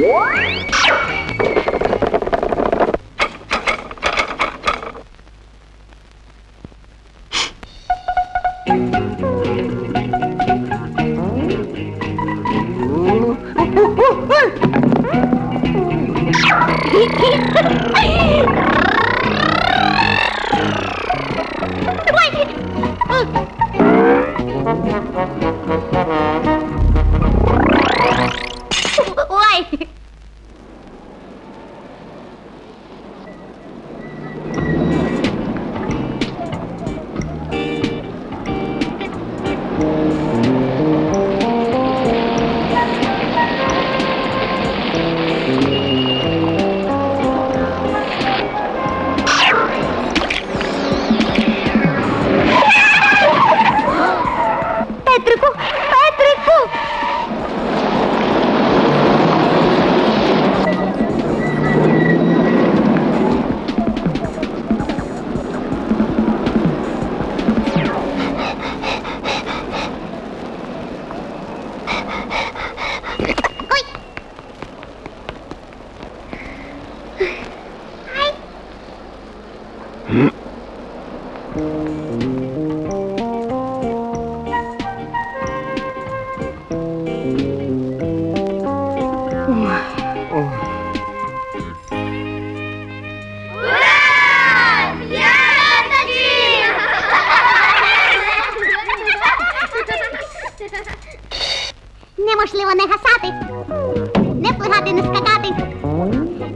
What?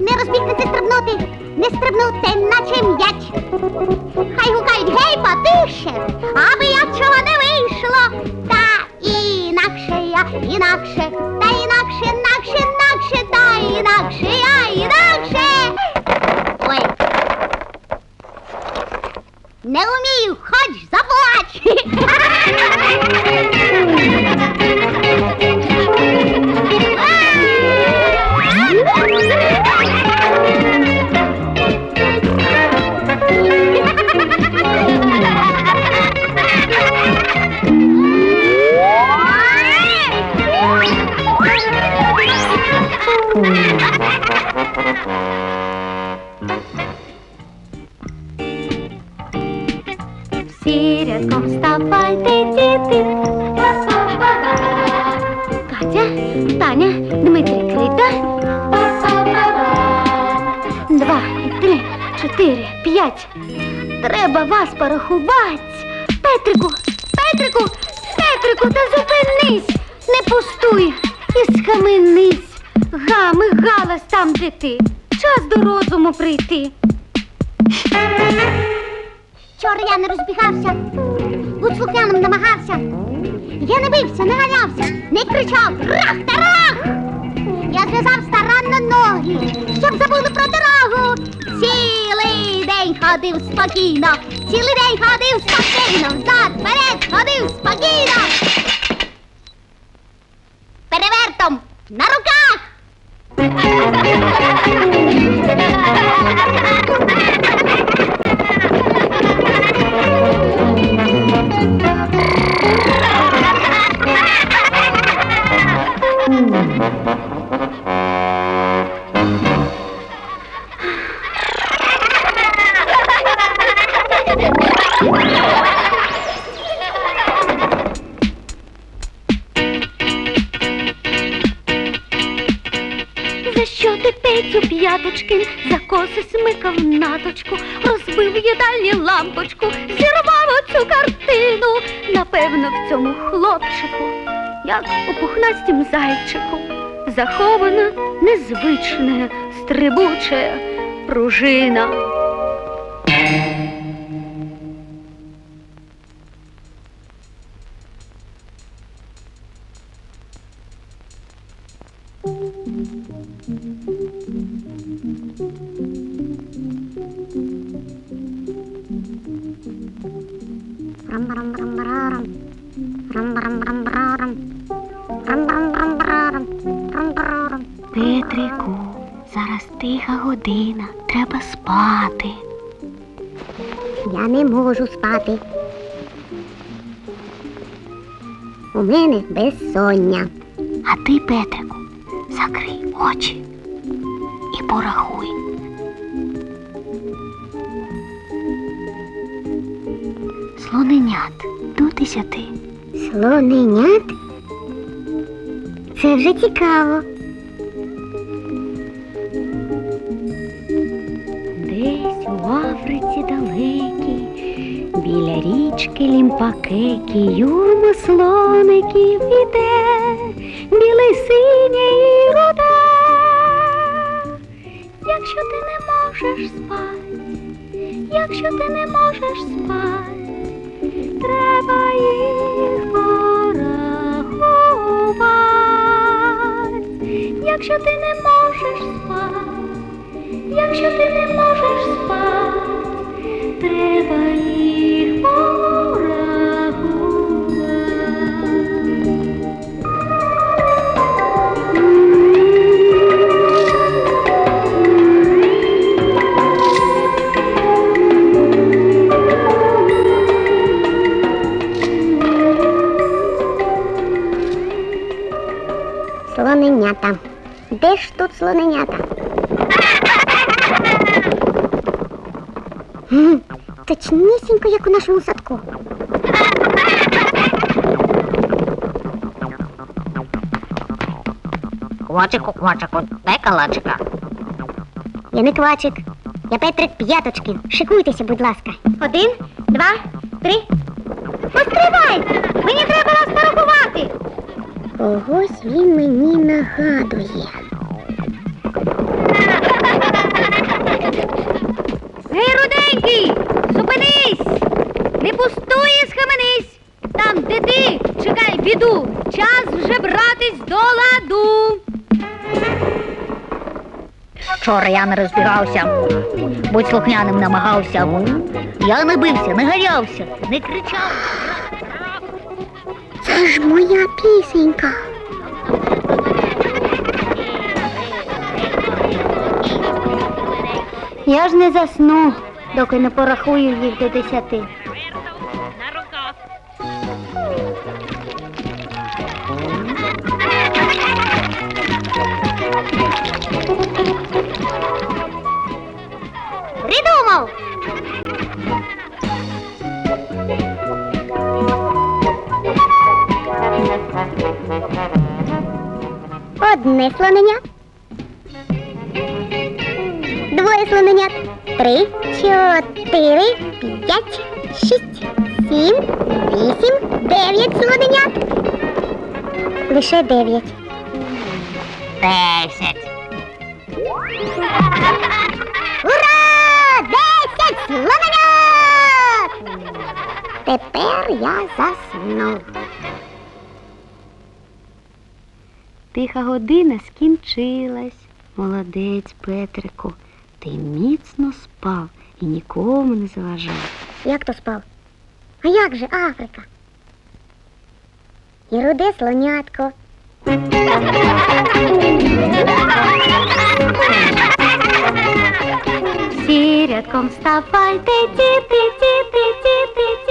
Не розбігтися стрибнути, не стрибнути, наче м'яч. Хай гукають гей, потише, аби я чого не вийшло. Та інакше я, інакше, та інакше, інакше, інакше, та інакше я, інакше. Ой. Не вмію, хоч заплач. Таня, Дмитрий Крита. Два, три, чотири, п'ять. Треба вас порахувати. Петрику, Петрику, Петрику, та зупинись, не пустуй і схаменись. Гами, галас там, де ти. Час до розуму прийти. Вчора я не розбігався, будь слухняним намагався. Я не бився, не ганявся, не кричав рах та рах. Я зв'язав старанно ноги, щоб забули про дорогу. Цілий день ходив спокійно, цілий день ходив спокійно, взад, вперед ходив спокійно. Перевертом на руках. За що ти Петю п'яточки, за коси смикав наточку, розбив їдальні лампочку, зірвав оцю картину. Напевно, в цьому хлопчику, як у пухнастім зайчику, захована незвична, стрибуча пружина. Петрику, зараз тиха година, треба спати. Я не можу спати. У мене безсоння. А ти, Петрику, закрий очі і порахуй. Слоненят до десяти. Слоненят? Це вже цікаво. Десь у Африці далекій, біля річки Лімпакекі, юрма слоників іде, білий синій і руда. Якщо ти не можеш спати, якщо ти не можеш спати, треба їх порахувати. Якщо ти не можеш спати, якщо ти не можеш спати, треба їх Слоненята. Де ж тут слоненята? Точнісінько, як у нашому садку. Квачику, квачику, дай калачика. Я не квачик. Я Петрик П'яточкин. Шикуйтеся, будь ласка. Один, два, три. Постривай! Мені треба вас порахувати. Когось він мені нагадує. Гей, руденький, зупинись! Не пустуй, схаменись! Там, де ти, чекай біду! Час вже братись до ладу! Вчора я не розбирався, будь слухняним намагався. Я не бився, не гарявся, не кричав. Це ж моя пісенька. Я ж не засну, доки не порахую їх до десяти. Придумав! Одне слонення. Двоє слоненят. Три, чотири, п'ять, шість, сім, вісім, дев'ять слоненят. Лише дев'ять. Десять. Ура! Десять слоненят! Тепер я заснув. Тиха година скінчилась. Молодець, Петрику. Ти міцно спав і нікому не заважав. Як то спав? А як же Африка? І руде слонятко. Всі рядком вставайте, діти, діти, діти,